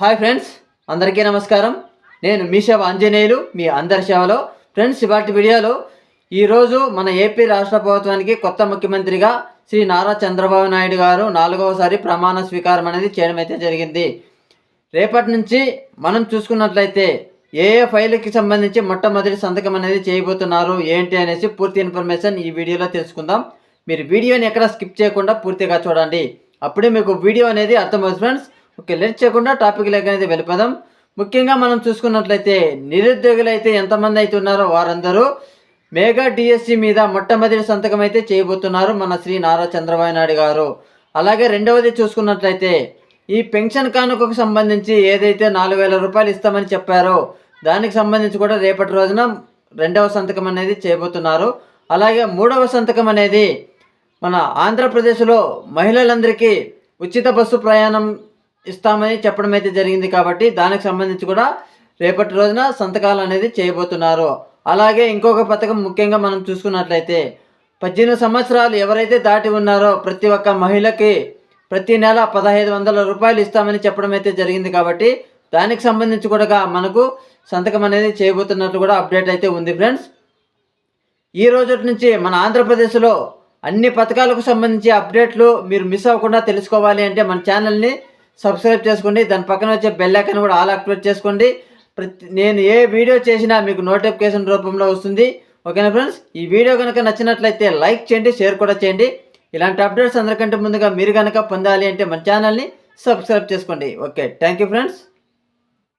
Hi friends అందరికీ నమస్కారం. నేను మీ సేవ ఆంజనేయులు మీ అందరి సేవలో. ఫ్రెండ్స్ ఇవాటి వీడియోలో ఈరోజు మన ఏపీ రాష్ట్ర ప్రభుత్వానికి కొత్త ముఖ్యమంత్రిగా శ్రీ నారా చంద్రబాబు నాయుడు గారు నాలుగవసారి ప్రమాణ స్వీకారం అనేది చేయడం అయితే జరిగింది. రేపటి నుంచి మనం చూసుకున్నట్లయితే ఏ ఏ ఫైల్కి సంబంధించి మొట్టమొదటి సంతకం అనేది చేయబోతున్నారు ఏంటి అనేసి పూర్తి ఇన్ఫర్మేషన్ ఈ వీడియోలో తెలుసుకుందాం. మీరు వీడియోని ఎక్కడ స్కిప్ చేయకుండా పూర్తిగా చూడండి. అప్పుడే మీకు వీడియో అనేది అర్థమవుతుంది ఫ్రెండ్స్. ఓకే లెట్ చేయకుండా టాపిక్ లెక్క అనేది వెళ్ళిపోదాం. ముఖ్యంగా మనం చూసుకున్నట్లయితే నిరుద్యోగులు అయితే ఎంతమంది అయితే ఉన్నారో వారందరూ మేఘా డిఎస్సి మీద మొట్టమొదటి సంతకం అయితే చేయబోతున్నారు మన శ్రీ నారా చంద్రబాబు నాయుడు గారు. అలాగే రెండవది చూసుకున్నట్లయితే ఈ పెన్షన్ కానుకకు సంబంధించి ఏదైతే నాలుగు వేల రూపాయలు ఇస్తామని చెప్పారో దానికి సంబంధించి కూడా రేపటి రోజున రెండవ సంతకం అనేది చేయబోతున్నారు. అలాగే మూడవ సంతకం అనేది మన ఆంధ్రప్రదేశ్లో మహిళలందరికీ ఉచిత బస్సు ప్రయాణం ఇస్తామని చెప్పడం అయితే జరిగింది కాబట్టి దానికి సంబంధించి కూడా రేపటి రోజున సంతకాలు అనేది చేయబోతున్నారు. అలాగే ఇంకొక పథకం ముఖ్యంగా మనం చూసుకున్నట్లయితే పద్దెనిమిది సంవత్సరాలు ఎవరైతే దాటి ఉన్నారో ప్రతి ఒక్క మహిళకి ప్రతి నెల పదహైదు వందల రూపాయలు ఇస్తామని చెప్పడం అయితే జరిగింది కాబట్టి దానికి సంబంధించి కూడా మనకు సంతకం అనేది చేయబోతున్నట్లు కూడా అప్డేట్ అయితే ఉంది ఫ్రెండ్స్. ఈ రోజు నుంచి మన ఆంధ్రప్రదేశ్లో అన్ని పథకాలకు సంబంధించి అప్డేట్లు మీరు మిస్ అవ్వకుండా తెలుసుకోవాలి అంటే మన ఛానల్ని సబ్స్క్రైబ్ చేసుకోండి. దాని పక్కన వచ్చే బెల్ ఐకాన్ కూడా ఆల్ యాక్టివేట్ చేసుకోండి. ప్రతి నేను ఏ వీడియో చేసినా మీకు నోటిఫికేషన్ రూపంలో వస్తుంది. ఓకేనా ఫ్రెండ్స్? ఈ వీడియో కనుక నచ్చినట్లయితే లైక్ చేయండి షేర్ కూడా చేయండి. ఇలాంటి అప్డేట్స్ అందరికంటే ముందుగా మీరు కనుక పొందాలి అంటే మన ఛానల్ని సబ్స్క్రైబ్ చేసుకోండి. Okay thank you friends.